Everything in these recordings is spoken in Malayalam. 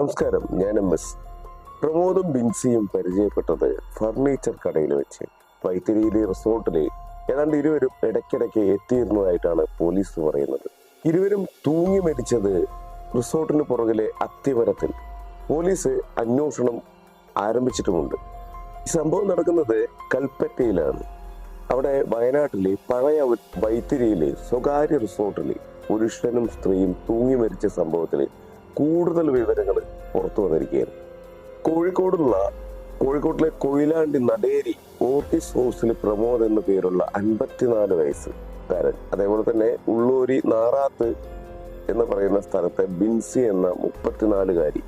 നമസ്കാരം. ഞാൻ എം എസ്. പ്രമോദും ബിൻസിയും പരിചയപ്പെട്ടത് ഫർണിച്ചർ കടയിൽ വെച്ച്. വൈത്തിരിയിലെ റിസോർട്ടിലെ ഏതാണ്ട് ഇരുവരും ഇടയ്ക്കിടയ്ക്ക് എത്തിയിരുന്നതായിട്ടാണ് പോലീസ് പറയുന്നത്. ഇരുവരും തൂങ്ങി മരിച്ചത് റിസോർട്ടിന് പുറകിലെ അത്തിവരത്തിൽ. പോലീസ് അന്വേഷണം ആരംഭിച്ചിട്ടുമുണ്ട്. ഈ സംഭവം നടക്കുന്നത് കൽപ്പറ്റയിലാണ്. അവിടെ വയനാട്ടിലെ പഴയ വൈത്തിരിയിലെ സ്വകാര്യ റിസോർട്ടിലെ പുരുഷനും സ്ത്രീയും തൂങ്ങി മരിച്ച സംഭവത്തിൽ കൂടുതൽ വിവരങ്ങൾ പുറത്തു വന്നിരിക്കുകയാണ്. കോഴിക്കോടുള്ള കോഴിക്കോട്ടിലെ കൊയിലാണ്ടി നടേരി ഓർട്ടിസ് ഹൗസിൽ പ്രമോദ് എന്ന പേരുള്ള അൻപത്തിനാല് വയസ്സുകാരൻ. അതേപോലെ തന്നെ ഉള്ളൂരി നാറാത്ത് എന്ന് പറയുന്ന സ്ഥലത്തെ ബിൻസി എന്ന മുപ്പത്തിനാലുകാരി.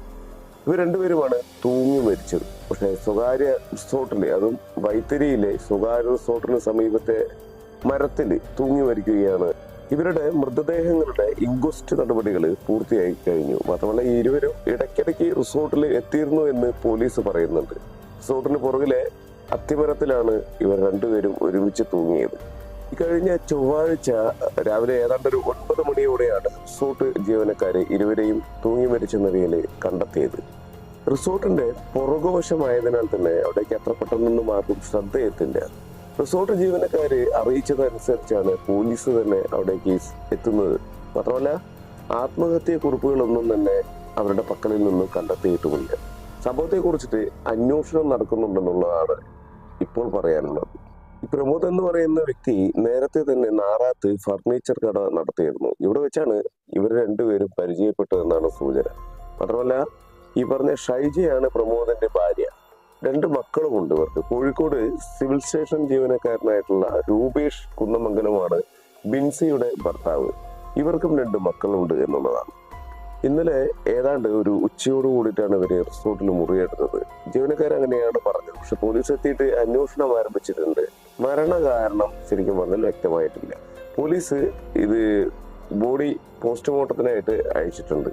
ഇവർ രണ്ടുപേരുമാണ് തൂങ്ങി മരിച്ചത്. പക്ഷേ സ്വകാര്യ റിസോർട്ടിലെ അതും വൈത്തിരിയിലെ സ്വകാര്യ റിസോർട്ടിന് സമീപത്തെ മരത്തിൽ തൂങ്ങി മരിക്കുകയാണ് ഇവരുടെ മൃതദേഹങ്ങളുടെ ഇൻക്വസ്റ്റ് നടപടികൾ പൂർത്തിയായി കഴിഞ്ഞു. മാത്രമല്ല ഇരുവരും ഇടയ്ക്കിടയ്ക്ക് റിസോർട്ടിൽ എത്തിയിരുന്നു എന്ന് പോലീസ് പറയുന്നുണ്ട്. റിസോർട്ടിന് പുറകിലെ അത്തിമരത്തിലാണ് ഇവർ രണ്ടുപേരും ഒരുമിച്ച് തൂങ്ങിയത്. ഇക്കഴിഞ്ഞ കഴിഞ്ഞ ചൊവ്വാഴ്ച രാവിലെ ഏതാണ്ട് ഒരു ഒൻപത് മണിയോടെയാണ് റിസോർട്ട് ജീവനക്കാരെ ഇരുവരെയും തൂങ്ങി മരിച്ച നിലയിൽ കണ്ടെത്തിയത്. റിസോർട്ടിന്റെ പുറകുവശമായതിനാൽ തന്നെ അവിടേക്ക് അത്ര പെട്ടെന്നൊന്നും ആർക്കും ശ്രദ്ധയെത്തില്ല. റിസോർട്ട് ജീവനക്കാര് അറിയിച്ചതനുസരിച്ചാണ് പോലീസ് തന്നെ അവിടേക്ക് എത്തുന്നത്. മാത്രമല്ല ആത്മഹത്യ കുറിപ്പുകളൊന്നും തന്നെ അവരുടെ പക്കലിൽ നിന്നും കണ്ടെത്തിയിട്ടുമില്ല. സംഭവത്തെ കുറിച്ചിട്ട് അന്വേഷണം നടക്കുന്നുണ്ടെന്നുള്ളതാണ് ഇപ്പോൾ പറയാനുള്ളത്. ഈ പ്രമോദ് എന്ന് പറയുന്ന വ്യക്തി നേരത്തെ തന്നെ നാറാത്ത് ഫർണിച്ചർ കട നടത്തിയിരുന്നു. ഇവിടെ വെച്ചാണ് ഇവർ രണ്ടുപേരും പരിചയപ്പെട്ടതെന്നാണ് സൂചന. മാത്രമല്ല ഈ പറഞ്ഞ ഷൈജയാണ് പ്രമോദിന്റെ ഭാര്യ. രണ്ട് മക്കളുമുണ്ട് ഇവർക്ക്. കോഴിക്കോട് സിവിൽ സ്റ്റേഷൻ ജീവനക്കാരനായിട്ടുള്ള രൂപേഷ് കുന്നമംഗലമാണ് ബിൻസിയുടെ ഭർത്താവ്. ഇവർക്കും രണ്ട് മക്കളുണ്ട് എന്നുള്ളതാണ്. ഇന്നലെ ഏതാണ്ട് ഒരു ഉച്ചയോട് കൂടിയിട്ടാണ് ഇവർ റിസോർട്ടിൽ മുറിയെടുത്തത് ജീവനക്കാർ അങ്ങനെയാണ് പറഞ്ഞത്. പക്ഷെ പോലീസ് എത്തിയിട്ട് അന്വേഷണം ആരംഭിച്ചിട്ടുണ്ട്. മരണകാരണം ശരിക്കും പറഞ്ഞാൽ വ്യക്തമായിട്ടില്ല. പോലീസ് ഇത് ബോഡി പോസ്റ്റ്മോർട്ടത്തിനായിട്ട് അയച്ചിട്ടുണ്ട്.